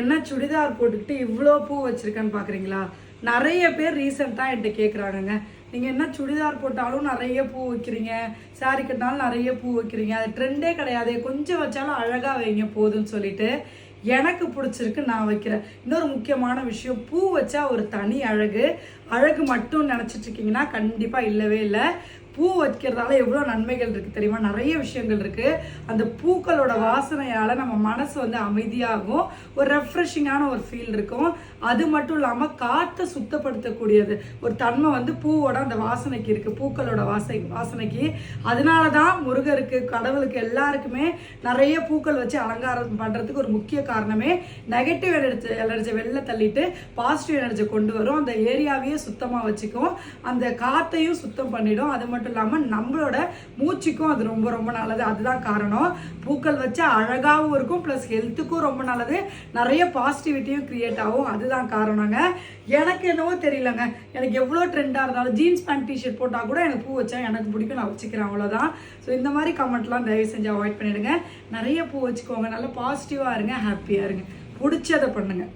என்ன சுடிதார் போட்டுக்கிட்டு இவ்வளோ பூ வச்சுருக்கேன்னு பார்க்குறீங்களா நிறைய பேர் ரீசெண்டாக என்கிட்ட கேட்குறாங்கங்க நீங்கள் என்ன சுடிதார் போட்டாலும் நிறைய பூ வைக்கிறீங்க. சாரி கட்டினாலும் நிறைய பூ வைக்கிறீங்க. அது ட்ரெண்டே கிடையாது. கொஞ்சம் வச்சாலும் அழகாக வைங்க போதும்னு சொல்லிட்டு எனக்கு பிடிச்சிருக்கு நான் வைக்கிறேன். இன்னொரு முக்கியமான விஷயம் பூ வச்சா ஒரு தனி அழகு. அழகு மட்டும் நினச்சிட்ருக்கீங்கன்னா கண்டிப்பாக இல்லவே இல்லை. பூ வைக்கிறதால எவ்வளோ நன்மைகள் இருக்குது தெரியுமா? நிறைய விஷயங்கள் இருக்குது அந்த பூக்களோட வாசனையால் நம்ம மனசு வந்து அமைதியாகும். ஒரு ரெஃப்ரெஷிங்கான ஒரு ஃபீல் இருக்கும். அது மட்டும் இல்லாமல் காற்றை சுத்தப்படுத்தக்கூடியது. ஒரு தன்மை வந்து பூவோட அந்த வாசனைக்கு இருக்குது பூக்களோட வாசை வாசனைக்கு. அதனால தான் முருகருக்கு கடவுளுக்கு எல்லாருக்குமே நிறைய பூக்கள் வச்சு அலங்காரம் பண்ணுறதுக்கு ஒரு முக்கிய காரணமே நெகட்டிவ் எனர்ஜி எனர்ஜி வெளில தள்ளிட்டு பாசிட்டிவ் எனர்ஜி கொண்டு வரும். அந்த ஏரியாவையே சுத்தமாக வச்சுக்கும். அந்த காற்றையும் சுத்தம் பண்ணிடும். அது மட்டும் மட்டும் இல்லாமல் நம்மளோட மூச்சுக்கும் அது ரொம்ப ரொம்ப நல்லது. அதுதான் காரணம். பூக்கள் வச்சா அழகாகவும் இருக்கும். ப்ளஸ் ஹெல்த்துக்கும் ரொம்ப நல்லது. நிறைய பாசிட்டிவிட்டியும் க்ரியேட் ஆகும். அதுதான் காரணங்க. எனக்கு என்னவோ தெரியலங்க. எனக்கு எவ்வளோ ட்ரெண்டாக இருந்தாலும் ஜீன்ஸ் பேண்ட் டிஷர்ட் போட்டால் கூட எனக்கு பூ வச்சா எனக்கு பிடிக்கும். நான் வச்சுக்கிறேன் அவ்வளோதான் ஸோ இந்த மாதிரி கமெண்ட்லாம் தயவு செஞ்சு அவாய்ட் பண்ணிவிடுங்க நிறைய பூ வச்சுக்கோங்க. நல்லா பாசிட்டிவாக இருங்க. ஹாப்பியாக இருங்க. பிடிச்சதை பண்ணுங்கள்